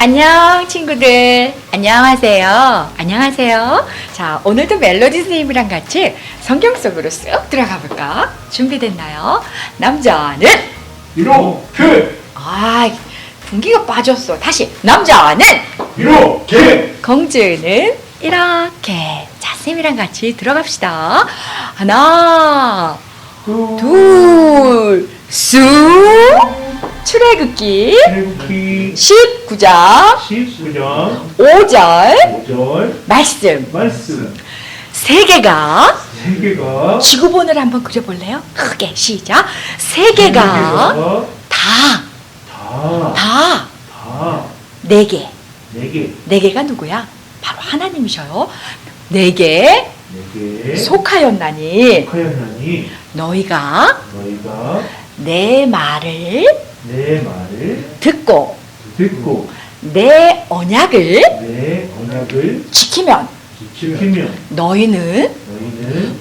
안녕 친구들. 안녕하세요. 안녕하세요. 자 오늘도 멜로디 선생님이랑 같이 성경 속으로 쓱 들어가 볼까? 준비됐나요? 남자는? 이렇게. 아 분기가 빠졌어. 다시. 남자는? 이렇게. 공주는? 이렇게. 자 쌤이랑 같이 들어갑시다. 하나 둘 쑥 출애굽기 일기 19장 19장 5절 5절 말씀. 말씀. 세 개가 세 개가 지구본을 한번 그려볼래요? 크게 시작. 세 개가 다 다다다. 다. 네 개. 네 개, 네 개가 누구야? 바로 하나님이셔요. 네 개. 네 개, 속하였나니? 속하였나니? 너희가 너희가 내 말을 내 말을 듣고 듣고 내 언약을 내 언약을 지키면 지키면 너희는 너희는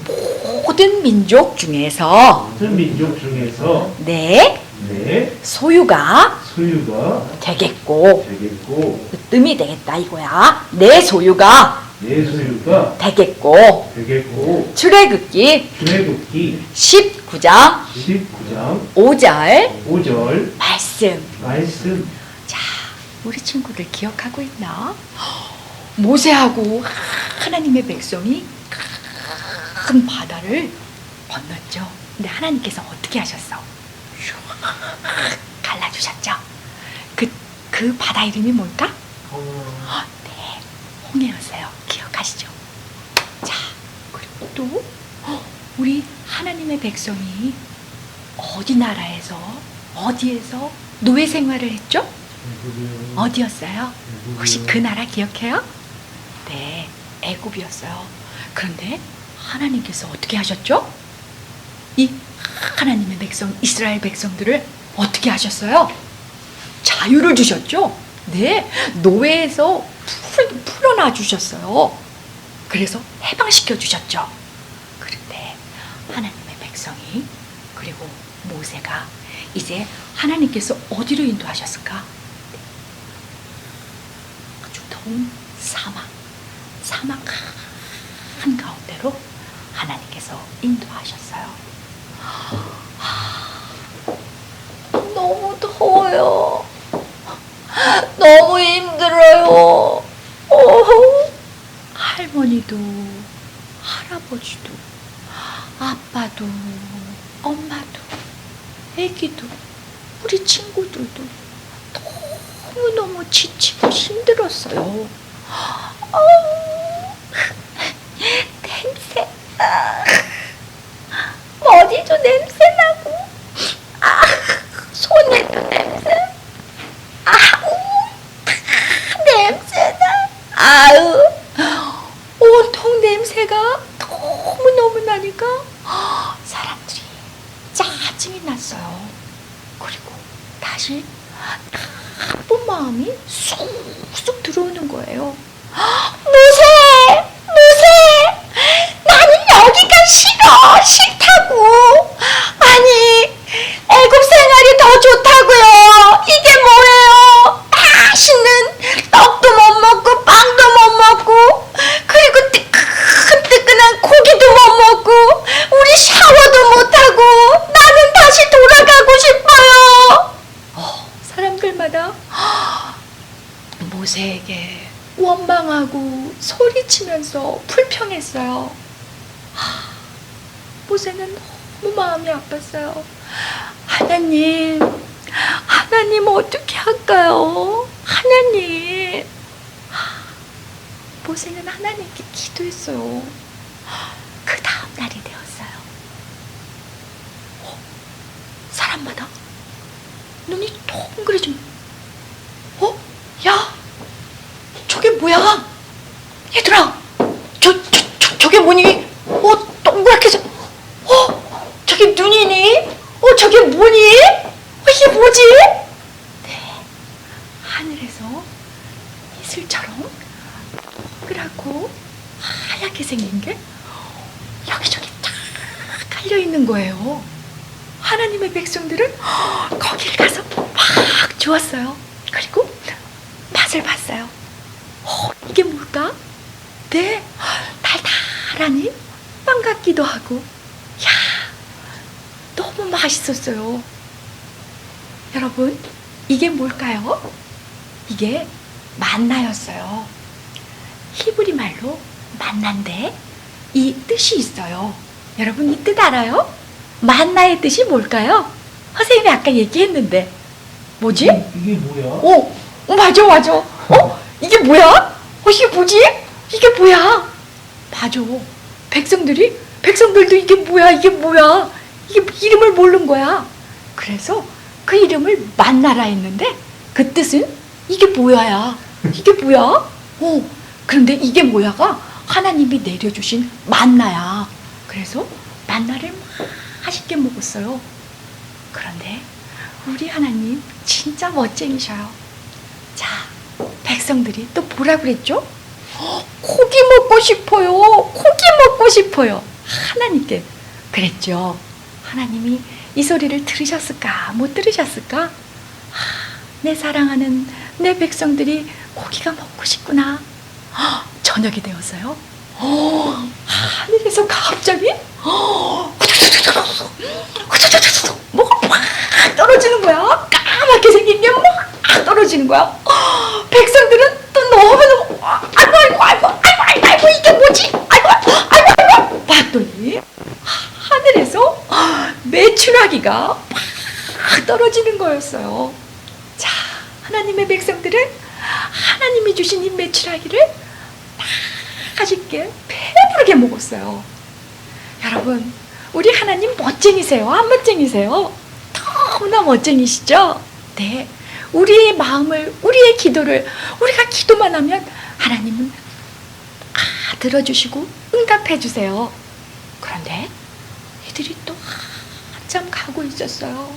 모든 민족 중에서 모든 민족 중에서 내 내 소유가 소유가 되겠고 되겠고 뜸이 되겠다 이거야. 내 소유가 내 소유가 되겠고 되겠고 출애굽기 출애굽기 19장 19장 5절 5절 말씀. 말씀 자, 우리 친구들 기억하고 있나? 모세하고 하나님의 백성이 큰 바다를 건넜죠. 근데 하나님께서 어떻게 하셨어? 슉 갈라주셨죠. 그, 그 바다 이름이 뭘까? 네, 홍해였어요. 기억하시죠? 자, 그리고 또 어, 우리 하나님의 백성이 어디 나라에서 어디에서 노예 생활을 했죠? 어디였어요? 혹시 그 나라 기억해요? 네, 애굽이었어요. 그런데 하나님께서 어떻게 하셨죠? 이 하나님의 백성 이스라엘 백성들을 어떻게 하셨어요? 자유를 주셨죠? 네, 노예에서 풀, 풀어놔 주셨어요. 그래서 해방시켜 주셨죠. 그런데 하나님의 백성이 그리고 모세가 이제 하나님께서 어디로 인도하셨을까? 아주 더운 사막, 사막 한 가운데로 하나님께서 인도하셨어요. 너무 더워요. 너무 힘들어요. 어, 할머니도, 할아버지도, 아빠도, 엄마도, 애기도, 우리 친구들도 너무너무 지치고 힘들었어요. 냄새. 아, 머리도 냄새나고, 아, 손에도 냄새. 아우, 냄새나. 아유, 온통 냄새가 너무너무 나니까 사람들이 짜증이 났어요. 그리고 다시 나쁜 쑥쑥 들어오는 거예요. 무세! 무세! 나는 여기가 싫어! 싫다고! 아니, 애국 생활이 더 좋다고요! 이게 뭐예요? 맛있는 떡도 못 먹고, 빵도 못 먹고, 그리고 뜨끈뜨끈한 고기도 못 먹고, 우리 샤워도 못 하고, 나는 다시 돌아가고 싶어요! 어, 사람들마다 모세에게 원망하고 소리치면서 불평했어요. 하, 모세는 너무 마음이 아팠어요. 하나님, 하나님 어떻게 할까요? 하나님. 하, 모세는 하나님께 기도했어요. 그 다음 날이 되었어요. 어, 사람마다 눈이 동그래지면 어? 야! 저게 뭐야? 얘들아! 저, 저, 저, 저게 뭐니? 어, 동그랗게 저, 어? 저게 눈이니? 어, 저게 뭐니? 어, 이게 뭐지? 네. 하늘에서 이슬처럼 동그랗고 하얗게 생긴 게 여기저기 쫙 깔려 있는 거예요. 하나님의 백성들은 거기를 가서 막 주었어요. 그리고 맛을 봤어요. 어, 이게 뭘까? 네, 달달하니 빵 같기도 하고, 야, 너무 맛있었어요. 여러분, 이게 뭘까요? 이게 만나였어요. 히브리 말로 만난데 이 뜻이 있어요. 여러분 이 뜻 알아요? 만나의 뜻이 뭘까요? 선생님이 아까 얘기했는데 뭐지? 이게, 뭐야? 어, 어 맞아 맞아. 어 이게 뭐야? 어 이게 뭐지? 이게 뭐야? 맞아. 백성들이 백성들도 이게 뭐야 이게 뭐야 이게 이름을 모르는 거야. 그래서 그 이름을 만나라 했는데 그 뜻은 이게 뭐야야 이게 뭐야? 어 그런데 이게 뭐야가 하나님이 내려주신 만나야. 그래서 만나를 맛있게 먹었어요. 그런데 우리 하나님 진짜 멋쟁이셔요. 자, 백성들이 또 뭐라 그랬죠? 어, 고기 먹고 싶어요. 고기 먹고 싶어요. 하나님께 그랬죠. 하나님이 이 소리를 들으셨을까? 못 들으셨을까? 아, 내 사랑하는 내 백성들이 고기가 먹고 싶구나. 아, 저녁이 되었어요. 어, 하늘에서 갑자기 어, 뭐가 막 떨어지는 거야. 까맣게 생긴 게 막 떨어지는 거야. 어, 백성들은 또 너무너무 아이고 아이고 아이고 아이고 아이고 아이고 이게 뭐지? 아이고 아이고 아이고 봤더니 하늘에서 메추라기가 막 떨어지는 거였어요. 자, 하나님의 백성들은 하나님이 주신 이 메추라기를 맛있게 배부르게 먹었어요. 여러분, 우리 하나님 멋쟁이세요? 안 멋쟁이세요? 너무나 멋쟁이시죠? 네. 우리의 마음을, 우리의 기도를, 우리가 기도만 하면 하나님은 다 들어주시고 응답해 주세요. 그런데 이들이 또 한참 가고 있었어요.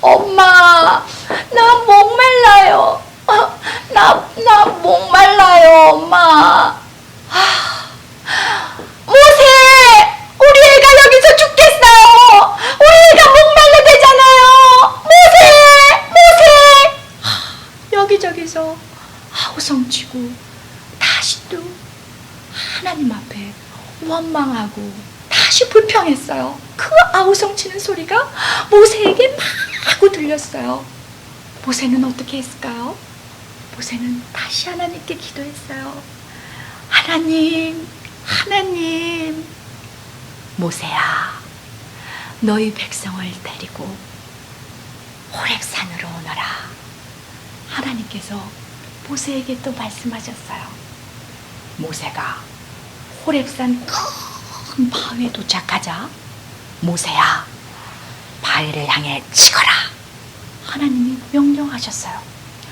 엄마, 나 목말라요. 어, 나, 나 목말라요, 엄마. 아, 모세! 우리 애가 여기서 죽겠어요! 우리 애가 목말라 되잖아요! 모세! 모세! 하, 여기저기서 아우성치고 다시 또 하나님 앞에 원망하고 다시 불평했어요. 그 아우성치는 소리가 모세에게 마구 들렸어요. 모세는 어떻게 했을까요? 모세는 다시 하나님께 기도했어요. 하나님, 하나님, 모세야, 너희 백성을 데리고 호렙산으로 오너라. 하나님께서 모세에게 또 말씀하셨어요. 모세가 호렙산 큰 바위에 도착하자 모세야, 바위를 향해 치거라. 하나님이 명령하셨어요.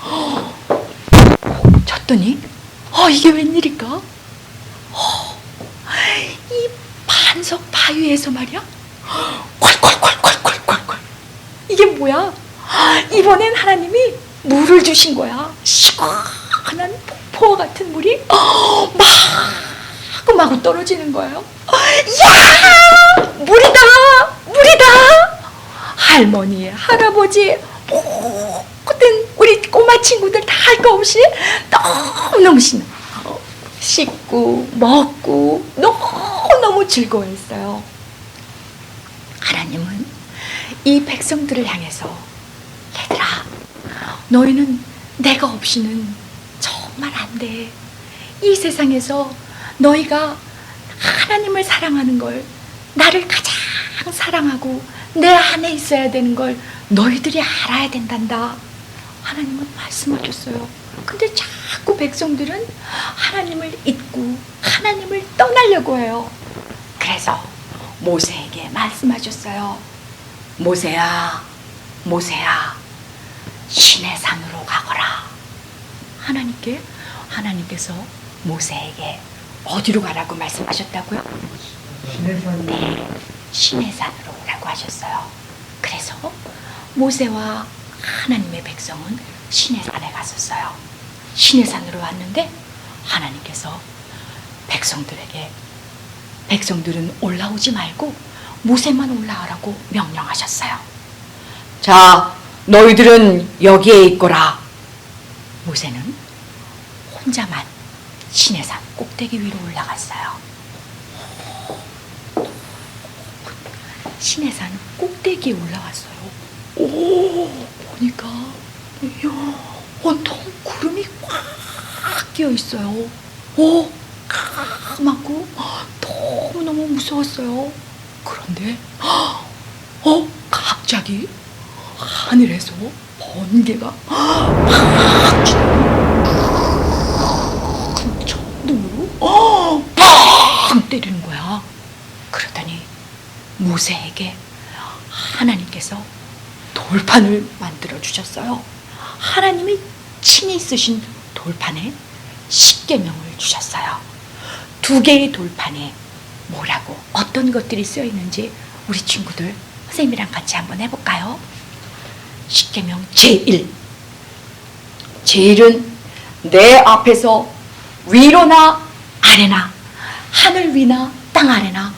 쳤더니 어 이게 웬일일까? 어, 이 반석 바위에서 말이야 콸콸콸콸콸콸콸 이게 뭐야? 이번엔 하나님이 물을 주신 거야 시원한 폭포와 같은 물이 어, 마구 떨어지는 거예요 야 물이다 물이다 할머니 할아버지 모든 우리 꼬마 친구들 다 할 거 없이 너무너무. 어, 씻고 먹고 너무너무 즐거워했어요. 하나님은 이 백성들을 향해서 얘들아 너희는 내가 없이는 정말 안 돼. 이 세상에서 너희가 하나님을 사랑하는 걸 나를 가장 사랑하고 내 안에 있어야 되는 걸 너희들이 알아야 된단다. 하나님은 말씀하셨어요. 근데 자꾸 백성들은 하나님을 잊고 하나님을 떠나려고 해요. 그래서 모세에게 말씀하셨어요. 모세야, 모세야, 신의 산으로 가거라. 하나님께 하나님께서 모세에게 어디로 가라고 말씀하셨다고요? 신의 산 네, 신의 산으로 오라고 하셨어요. 그래서 모세와 하나님의 백성은 신의 산에 갔었어요. 신의 산으로 왔는데 하나님께서 백성들에게 백성들은 올라오지 말고 모세만 올라오라고 명령하셨어요. 자, 너희들은 여기에 있거라. 모세는 혼자만 신의 산 꼭대기 위로 올라갔어요. 신의 산 꼭대기에 올라왔어요. 오, 보니까 이야, 온통 구름이 꽉 끼어 있어요. 오, 까맣고 너무너무 무서웠어요. 그런데 어, 갑자기 하늘에서 번개가 천둥으로 어, 팡 때리는 거야. 그러더니 모세에게 하나님께서 돌판을 만들어 주셨어요. 하나님이 친히 쓰신 돌판에 십계명을 주셨어요. 두 개의 돌판에 뭐라고 어떤 것들이 쓰여 있는지 우리 친구들 선생님이랑 같이 한번 해볼까요? 십계명 제1 제1은 내 앞에서 위로나 아래나 하늘 위나 땅 아래나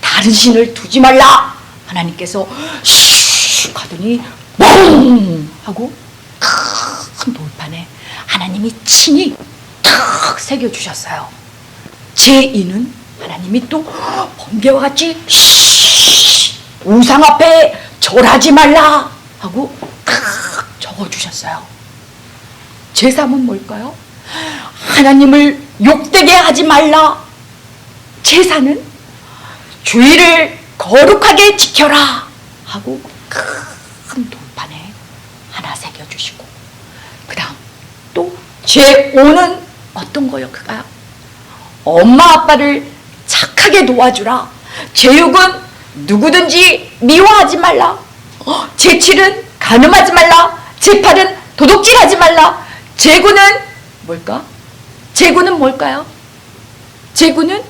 다른 신을 두지 말라. 하나님께서 슉 하더니 뻥 하고 큰 돌판에 하나님이 친히 탁 새겨주셨어요. 제2는 하나님이 또 번개와 같이 쉿, 우상 앞에 절하지 말라 하고 탁 적어주셨어요. 제3은 뭘까요? 하나님을 욕되게 하지 말라. 제4는 주의를 거룩하게 지켜라. 하고 큰 돌판에 하나 새겨주시고 그 다음 또 제5는 어떤 거였을까요? 엄마 아빠를 착하게 도와주라. 제6은 누구든지 미워하지 말라. 어, 제7은 가늠하지 말라 제8은 도둑질하지 말라 제9는 뭘까? 제9는 뭘까요? 제9는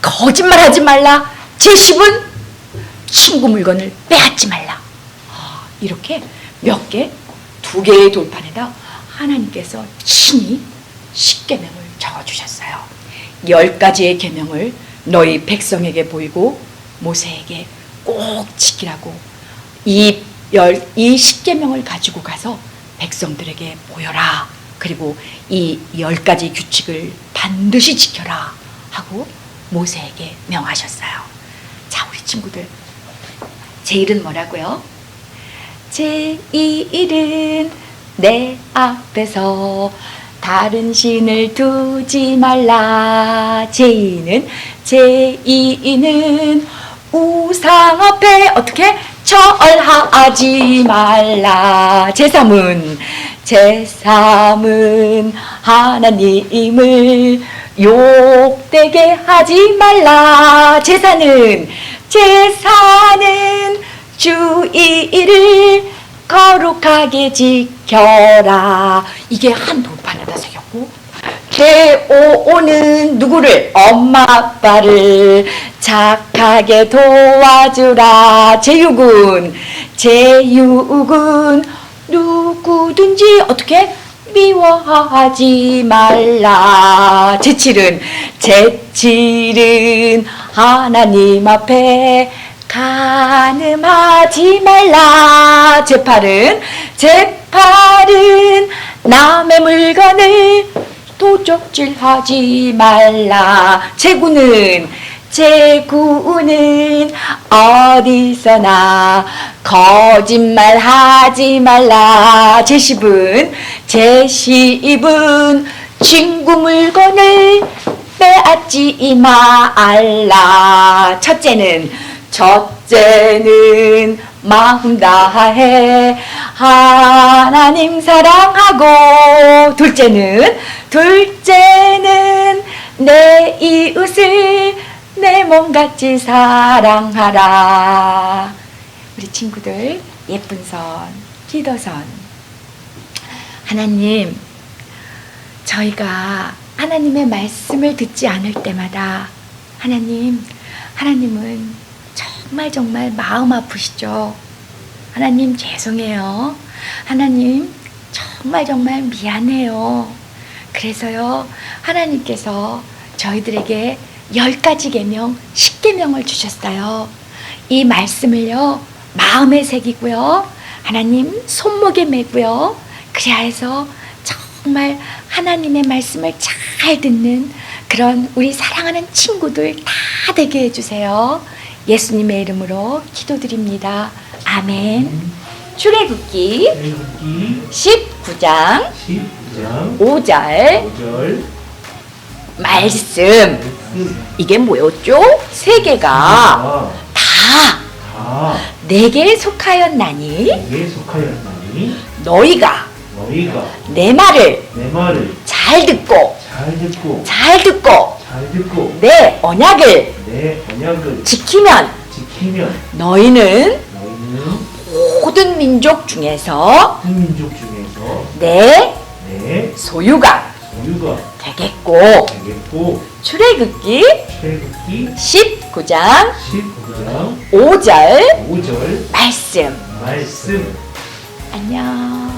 거짓말하지 말라. 제10은 친구 물건을 빼앗지 말라. 아, 이렇게 몇 개, 두 개의 돌판에다 하나님께서 친히 십계명을 적어주셨어요. 열 가지의 계명을 너희 백성에게 보이고 모세에게 꼭 지키라고 이 열, 이 십계명을 가지고 가서 백성들에게 보여라. 그리고 이 열 가지 규칙을 반드시 지켜라. 하고 모세에게 명하셨어요. 자, 우리 친구들. 제 일은 뭐라고요? 제 일은 내 앞에서 다른 신을 두지 말라. 제 이는 제 이는 우상 앞에 어떻게 절하지 말라. 제3은 제3은 하나님을 욕되게 하지 말라. 제사는 제사는 주의를 거룩하게 지켜라. 이게 한 돌판에다 새겼고 제5는 누구를 엄마 아빠를 착하게 도와주라. 제6은 제6은 누구든지 어떻게 미워하지 말라. 제7은 제7은 하나님 앞에 가늠하지 말라. 제8은 제8은 남의 물건을 도적질하지 말라. 제9는 제9는 어디서나 거짓말 하지 말라. 제10은 제10은 친구 물건을 빼앗지 말라. 첫째는 첫째는 마음 다해 하나님 사랑하고 둘째는 둘째는 내 이웃을 내 몸같이 사랑하라. 우리 친구들 예쁜 선, 기도선. 하나님, 저희가 하나님의 말씀을 듣지 않을 때마다 하나님, 하나님은 정말 정말 마음 아프시죠? 하나님 죄송해요. 하나님 정말 정말 미안해요. 그래서요, 하나님께서 저희들에게 열 가지 계명, 십계명을 주셨어요. 이 말씀을요, 마음에 새기고요, 하나님 손목에 메고요, 그래야 해서 정말 하나님의 말씀을 잘 듣는 그런 우리 사랑하는 친구들 다 되게 해주세요. 예수님의 이름으로 기도드립니다. 아멘. 출애굽기 출애굽기 19장 19장 5절 5절 말씀 이게 뭐였죠? 세 개가 아, 다다 내게 속하였나니 너희가 내 말을 잘 듣고 잘 듣고 잘 듣고 내 언약을 내 언약을 지키면 지키면 너희는 너희는 모든 민족 중에서 큰 민족 중에서 내 내 소유가 소유가 되겠고. 되겠고. 출애굽기 출애굽기 19장 19장 5절 5절 말씀. 말씀. 안녕